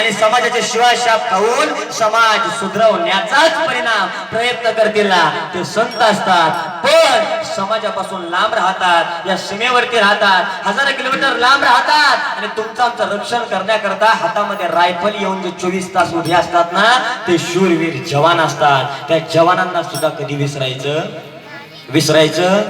आणि समाजाचे शिवाशाप खाऊन समाज सुधरवण्याचाच परिणाम प्रयत्न करतील ते संत असतात पण समाजापासून लांब राहतात या सीमेवरती राहतात हजारो किलोमीटर लांब राहतात. आणि तुमचं आमचं रक्षण करण्याकरता हातामध्ये रायफल येऊन जे चोवीस तास उभे असतात ना ते शूरवीर जवान असतात. त्या जवानांना सुद्धा कधी विसरायचं? विसरायचं?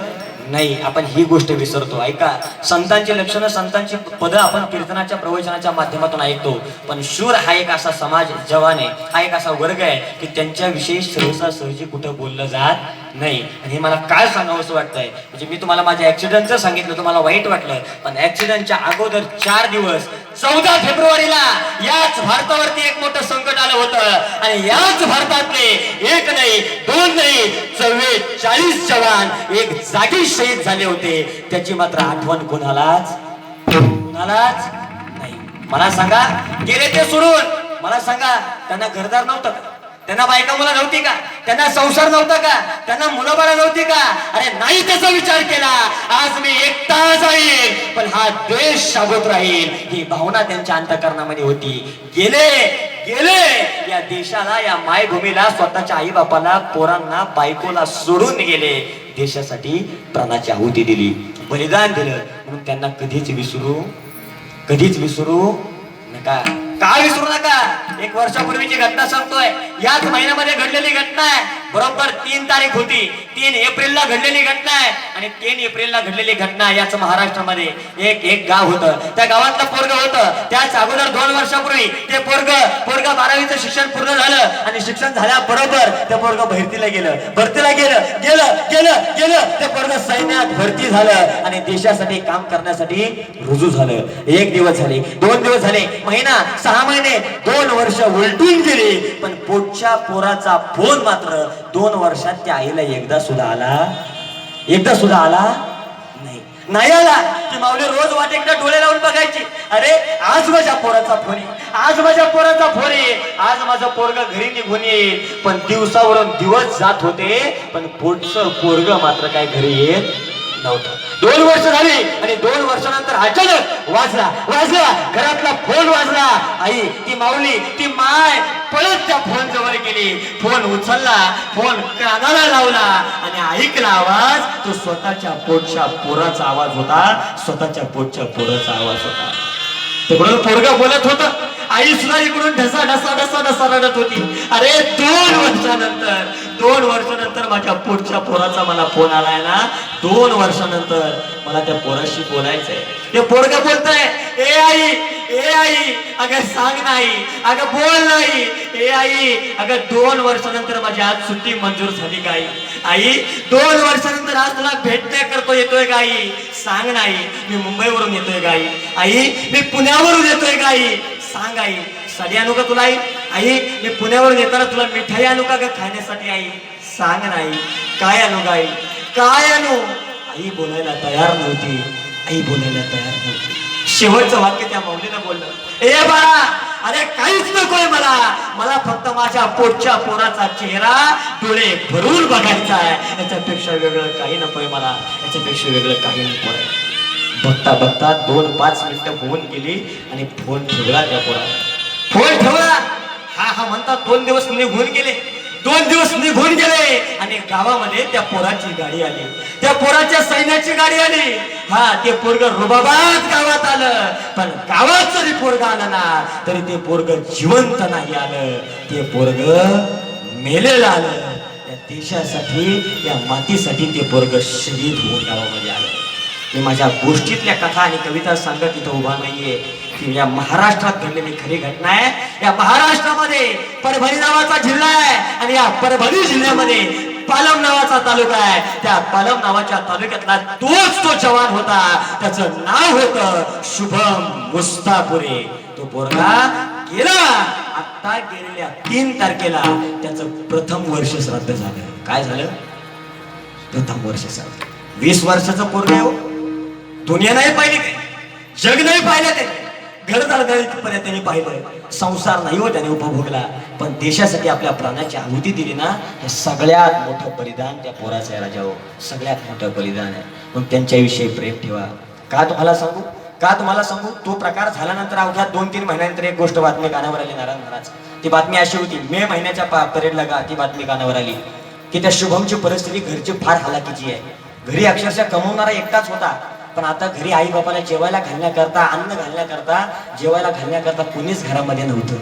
नाही आपण ही गोष्ट विसरतो. ऐका संतांची लक्षणं संतांची पदं आपण कीर्तनाच्या प्रवचनाच्या माध्यमातून ऐकतो. पण शूर हा एक असा समाज जवान आहे हा एक असा वर्ग आहे की त्यांच्याविषयी सहसा सहजी कुठं बोललं जात नाही. आणि हे मला काय सांगावं असं वाटतंय? म्हणजे मी तुम्हाला माझ्या ऍक्सिडेंटचं सांगितलं तुम्हाला वाईट वाटलं पण ऍक्सिडेंटच्या अगोदर चार दिवस चौदा फेब्रुवारीला याच भारतावरती एक मोठं संकट आलं होतं. आणि याच भारतातले एक नाही दोन नाही चव्वेचाळीस जवान एक जागी शहीद झाले होते. त्याची मात्र आठवण कोणालाच कोणालाच नाही. मला सांगा गेले ते सोडून. मला सांगा त्यांना घरदार नव्हतं त्यांना बायका मुलं नव्हती का? त्यांना संसार नव्हता का? त्यांना मुलं बाळा नव्हती का? अरे नाही त्याचा विचार केला. आज मी एकटा जाईल पण हा देश शाबूत राहील. ही भावना त्यांच्या अंतकरणामध्ये होती. गेले गेले. या देशाला या मायभूमीला स्वतःच्या आई बापाला पोरांना बायकोला सोडून गेले. देशासाठी प्राणाची आहुती दिली. बलिदान दिलं. म्हणून त्यांना कधीच विसरू कधीच विसरू नका. का विसरू नका. एक वर्षापूर्वीची घटना सांगतोय. याच महिन्यामध्ये घडलेली घटना आहे. बरोबर तीन तारीख होती. तीन एप्रिलला घडलेली घटना आहे. आणि तीन एप्रिलला घडलेली घटना याच महाराष्ट्रामध्ये. एक एक गाव होतं. त्या गावातलं पोरग होतं. त्याच अगोदर दोन वर्षापूर्वी ते पोरग पोरग बारावीचं शिक्षण पूर्ण झालं. आणि शिक्षण झाल्याबरोबर ते पोरग भरतीला गेलं. भरतीला गेलं. गेलं गेलं गेलं. ते पोरग सैन्यात भरती झालं. आणि देशासाठी काम करण्यासाठी रुजू झालं. एक दिवस झाले. दोन दिवस झाले. महिना सहा महिने दोन वर्ष उलटून गेली. पण पोटच्या पोराचा फोन मात्र दोन वर्षात त्या आईला एकदा सुद्धा आला एकदा सुद्धा आला नाही. नाही आला ती माऊली रोज वाट एकदा डोळे लावून बघायची. अरे आज माझ्या पोराचा फोन आहे. आज माझ्या पोराचा फोन आहे. आज माझं पोरग घरी निघून येईल. पण दिवसावरून दिवस जात होते पण पोटचं पोरग मात्र काय घरी येत नव्हतं. दोन वर्ष झाली आणि दोन वर्षानंतर अचानक वाजला वाजला घरातला फोन वाजला. आई ती माऊली ती माय पळत त्या फोन जवळ गेली. फोन उचलला फोन कानाला लावला आणि ऐकला आवाज तो स्वतःच्या पोटच्या पोराचा आवाज होता. स्वतःच्या पोटच्या पोराचा आवाज होता. तिकडून पोरगा बोलत होत आई सुद्धा इकडून ढसा ढसा ढसा ढसा रडत होती. अरे दोन वर्षानंतर दोन वर्षानंतर माझ्या पुढच्या पोराचा मला फोन आलाय ना दोन वर्षानंतर मला त्या पोराशी बोलायचंय. ते पोरगा बोलतय ए आई ए आई अगं सांग नाही अगं बोल नाही ए आई अगं दोन वर्षानंतर माझी आज सुट्टी मंजूर झाली काय आई? आई दोन वर्षानंतर आज तुला भेटण्या करतो येतोय का आई? सांग नाही मी मुंबईवरून येतोय का आई. आई मी पुण्यावरून येतोय का आई. सांग आई साडी आणू का तुला आई? आई मी पुण्यावरून येताना तुला मिठाई आणू का ग खाण्यासाठी आई? सांग नाही काय आणू गाई काय आणू? आई बोलायला तयार नव्हती आई बोलायला तयार नव्हती. शेवटचं वाक्य त्या मौलीनं बोललं. ए बाळा अरे काहीच नकोय मला. मला फक्त माझ्या पोटच्या पोराचा चेहरा डोळे भरून बघायचा आहे. याच्यापेक्षा वेगळं काही नकोय मला. याच्यापेक्षा वेगळं काही नकोय. बघता बघता दोन पाच मिनिटं होऊन गेली आणि फोन ठेवला त्या पोरा फोन ठेवला हा हा म्हणतात दोन दिवस निघून गेले. दोन दिवस निघून गेले आणि गावामध्ये त्या पोराची गाडी आली. त्या पोराच्या सैन्याची गाडी आली. हा ते पोरग रुबाबात गावात आलं. पण गावात जरी पोरग आलं ना तरी ते पोरग जिवंत नाही आलं. ते पोरग मेलेलं आलं. त्या देशासाठी या मातीसाठी ते पोरग शहीद होऊन गावामध्ये आलं. मी माझ्या गोष्टीतल्या कथा आणि कविता सांगत इथं उभा नाहीये. की या महाराष्ट्रात घडलेली खरी घटना आहे. या महाराष्ट्रामध्ये परभणी नावाचा जिल्हा आहे आणि या परभणी जिल्ह्यामध्ये पालम नावाचा तालुका आहे. त्या पालम नावाच्या तालुक्यातला तोच तो जवान होता. त्याचं नाव होत शुभम मुस्तापुरे. तो पोरगा गेला. आता गेलेल्या तीन तारखेला त्याचं प्रथम वर्ष श्राद्ध झालं. काय झालं? प्रथम वर्ष श्राद्ध. वीस वर्षाचं पोरगा आहे हो. दुनिया नाही पाहिली जग नाही पाहिलं ते घरदार पर्यंत त्यांनी पाहिलं संसार नाही हो त्याने उपभोगला. पण देशासाठी आपल्या प्राणाची आहुती दिली ना हे सगळ्यात मोठं बलिदान त्या पोराचं आहे राजाओ हो. सगळ्यात मोठं बलिदान आहे. मग त्यांच्याविषयी प्रेम ठेवा. का तुम्हाला सांगू? का तुम्हाला सांगू? तो प्रकार झाल्यानंतर अवघ्या दोन तीन महिन्यानंतर एक गोष्ट बातमी कानावर आली नारायण महाराज. ती बातमी अशी होती मे महिन्याच्या परेडला का ती बातमी कानावर आली. की त्या शुभमची परिस्थिती घरची फार हालाकीची आहे. घरी अक्षरशः कमवणारा एकटाच होता. पण आता घरी आई बापाला जेवायला घालण्याकरता अन्न घालण्याकरता जेवायला घालण्याकरता कुणीच घरामध्ये नव्हतं.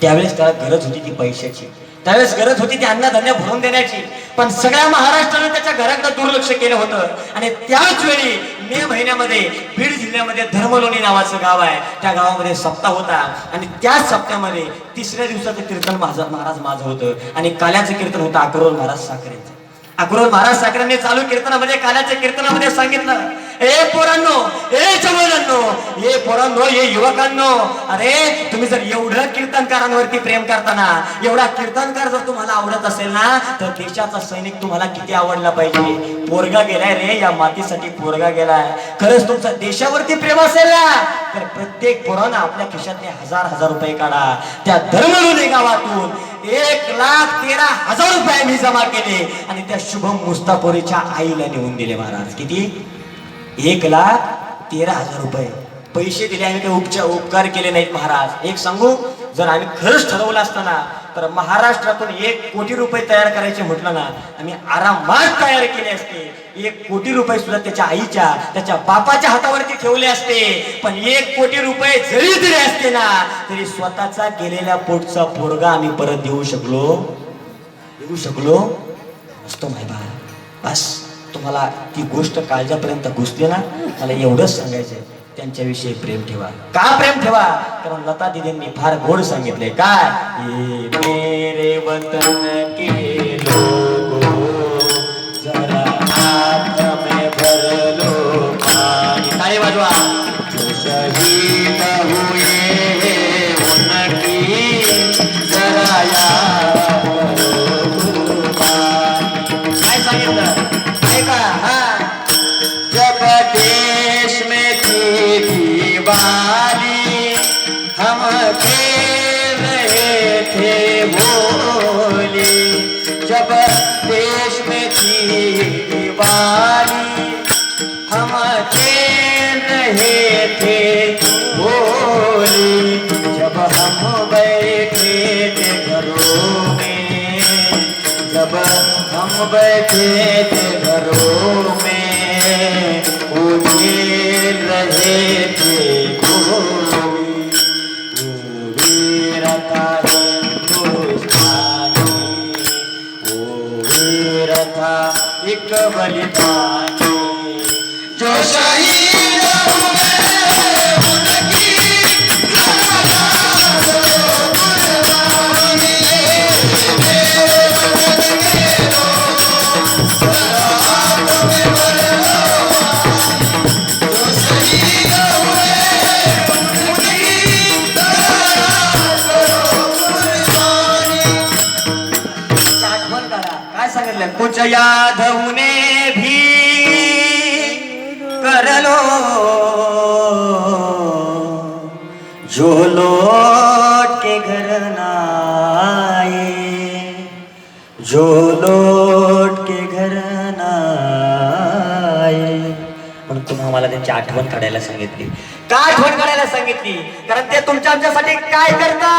त्यावेळेस त्याला गरज होती ती पैशाची. त्यावेळेस गरज होती ती अन्नधान्य भरून देण्याची. पण सगळ्या महाराष्ट्राने त्याच्या घराकडे दुर्लक्ष केलं होतं. आणि त्याच वेळी मे महिन्यामध्ये बीड जिल्ह्यामध्ये धर्मलोणी नावाचं गाव आहे. त्या गावामध्ये सप्ताह होता. आणि त्याच सप्त्यामध्ये तिसऱ्या दिवसाचं कीर्तन माझं महाराज माझं होतं. आणि काल्याचं कीर्तन होतं अक्रोल महाराज साखरेचं. अक्रोल महाराज साखरेंनी चालू कीर्तनामध्ये काल्याच्या कीर्तनामध्ये सांगितलं ए पोरांनो ए जवानांनो ए पोरांनो ए युवकांनो अरे तुम्ही जर एवढं कीर्तनकारांवरती प्रेम करताना एवढा कीर्तनकार जर तुम्हाला आवडत असेल ना तर देशाचा सैनिक तुम्हाला किती आवडला पाहिजे? पोरगा गेलाय रे या मातीसाठी पोरगा गेलाय. खरंच तुमचा देशावरती प्रेम असेल ना तर प्रत्येक पोरानं आपल्या खिशातले हजार हजार रुपये काढा. त्या धर्मलोणी गावातून एक लाख तेरा हजार रुपये मी जमा केले आणि त्या शुभम मुस्तापुरीच्या आईला नेऊन दिले महाराज. किती? एक लाख तेरा हजार रुपये. पैसे दिले आम्ही काही उपचार उपकार केले नाहीत महाराज. एक सांगू जर आम्ही खरंच ठरवलं असताना तर महाराष्ट्रातून एक कोटी रुपये तयार करायचे म्हटलं ना आम्ही आरामात तयार केले असते. एक कोटी रुपये सुद्धा त्याच्या आईच्या त्याच्या बापाच्या हातावरती ठेवले असते. पण एक कोटी रुपये जरी दिले असते ना तरी स्वतःचा गेलेल्या पोटचा पोरगा आम्ही परत देऊ शकलो? देऊ शकलो? असतो माय बा बस. तुम्हाला ती गोष्ट काळजापर्यंत घुसते ना मला एवढंच सांगायचंय. त्यांच्याविषयी प्रेम ठेवा. का प्रेम ठेवा? कारण लता दिदींनी फार गोड सांगितले काय? मेरे वतन के जब हम बैठे थे घरों में वो खेल रहे थे एक बलिदानी। जो शाही जो लौट के घर ना आए जो लौट के घर ना आए म्हणून तुम्ही आम्हाला त्यांची आठवण काढायला सांगितली. का आठवण काढायला सांगितली? कारण ते तुमच्या आमच्यासाठी काय करतात?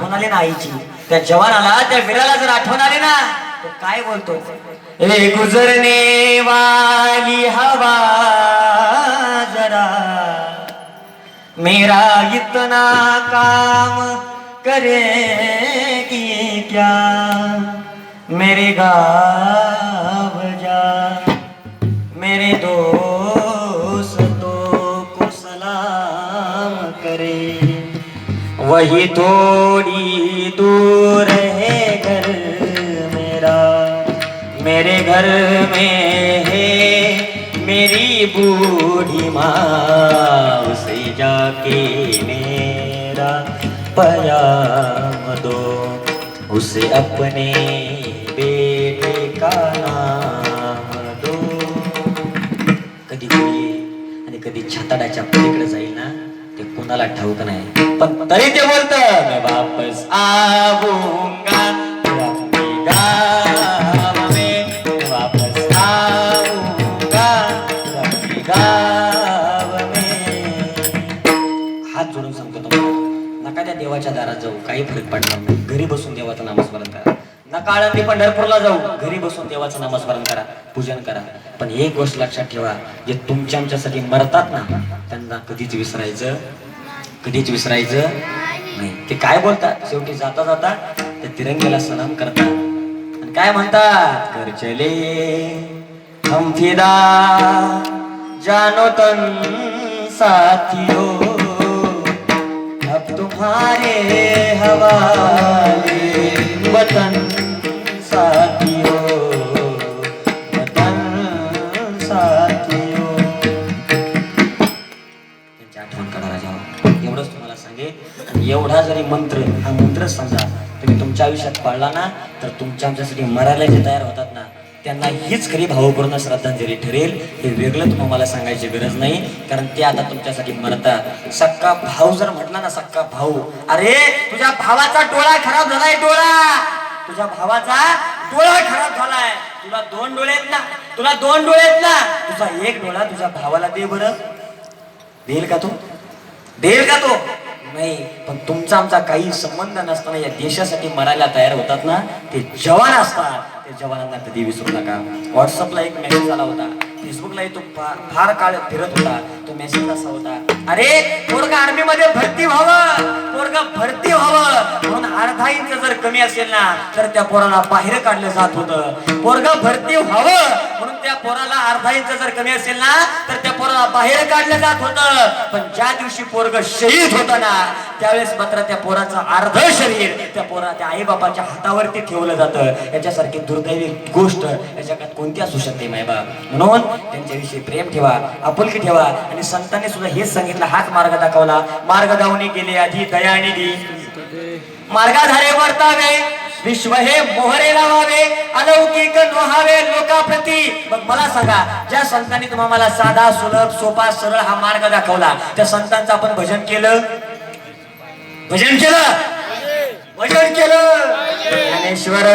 आठवण आली ना आईची? त्या जवानाला त्या वीराला जर आठवण आली ना तो काय बोलतो? ए गुजरने वाली हवा जरा. मेरा इतना काम करेगी क्या? मेरे गाव जा। मेरे दो वही थोड़ी दूर है घर मेरा। मेरे घर में है मेरी बूढ़ी माँ उसे जाके मेरा पयाम दो। उसे अपने बेटे का नाम दो। कधी गोळी आणि कधी छाताडाच्या पलीकडे ना कुणाला ठाऊक नाही. पण तरी ते बोलत वापस आऊंगा हात जोडून सांगतो तुम्हाला नका त्या देवाच्या दारात जाऊ काही फरक पडणार नाही. घरी बसून देवाचं नामस्मरण करा. नका आळंदी पंढरपूरला जाऊ घरी बसून देवाचं नामस्मरण करा पूजन करा. पण एक गोष्ट लक्षात ठेवा जे तुमच्या आमच्यासाठी मरतात ना त्यांना कधीच विसरायचं कधीच विसरायचं नाही. ते काय बोलतात? शेवटी जाता जाता ते तिरंगेला सलाम करतात. आणि काय म्हणतात? कर चले हम फिदा जानो तन साथियो. अब तुम्हारे हवाले वतन साथ आणि मंत्र हा मंत्र समजा. तुम्ही तुमच्या आयुष्यात पाळला ना तर तुमच्या आमच्यासाठी मरायला जे तयार होतात ना त्यांना हीच खरी भावपूर्ण श्रद्धांजली ठरेल. हे वेगळं तुम्हाला मला सांगायची गरज नाही कारण ते आता तुमच्यासाठी मरतात. सक्का भाऊ जर म्हटला ना सक्का भाऊ अरे तुझ्या भावाचा डोळा खराब झालाय डोळा. तुझ्या भावाचा डोळा खराब झालाय. तुला दोन डोळे आहेत ना तुला दोन डोळे आहेत ना. तुझा एक डोळा तुझ्या भावाला दे बरं. देईल का तो? देईल का तो? नाही पण तुमचा आमचा काही संबंध नसताना या देशासाठी मरायला तयार होतात ना ते जवान असतात. ते जवानांना कधी विसरू नका. व्हॉट्सअपला एक मेसेज आला होता. फेसबुकलाही तो फार काळ फिरत होता. तो मेसेज असा होता अरे पोरगा आर्मी मध्ये भरती व्हावं. पोरगा भरती व्हावं. म्हणून अर्धा इंच जर कमी असेल ना तर त्या पोराला बाहेर काढलं जात होतं. पोरगा भरती व्हावं. त्या पोराला अर्धा इंच जर कमी असेल ना तर त्या पोराला बाहेर काढलं जात होतं. पण ज्या दिवशी पोरग शहीद होता ना त्यावेळेस मात्र त्या पोराचं अर्ध शरीर त्या पोरा त्या आई बापाच्या हातावरती ठेवलं जातं. याच्यासारखी दुर्दैवी गोष्ट या जगात कोणती असू शकते मायबाप म्हणून त्यांच्याविषयी प्रेम ठेवा आपुलकी ठेवा आणि संतांनी सुद्धा हेच सांगितलं हाच मार्ग दाखवला. मार्ग दावणी गेले आधी दयानिधी. मार्गाधारे वर्तावे. विश्व हे मोहरे लावावे अलौकिक व्हावे लोकाप्रती. मग मला सांगा ज्या संतांनी तुम्हाला साधा सुलभ सोपा सरळ हा मार्ग दाखवला त्या संतांचं आपण भजन केलं? भजन केलं? भजन केलं? ज्ञानेश्वर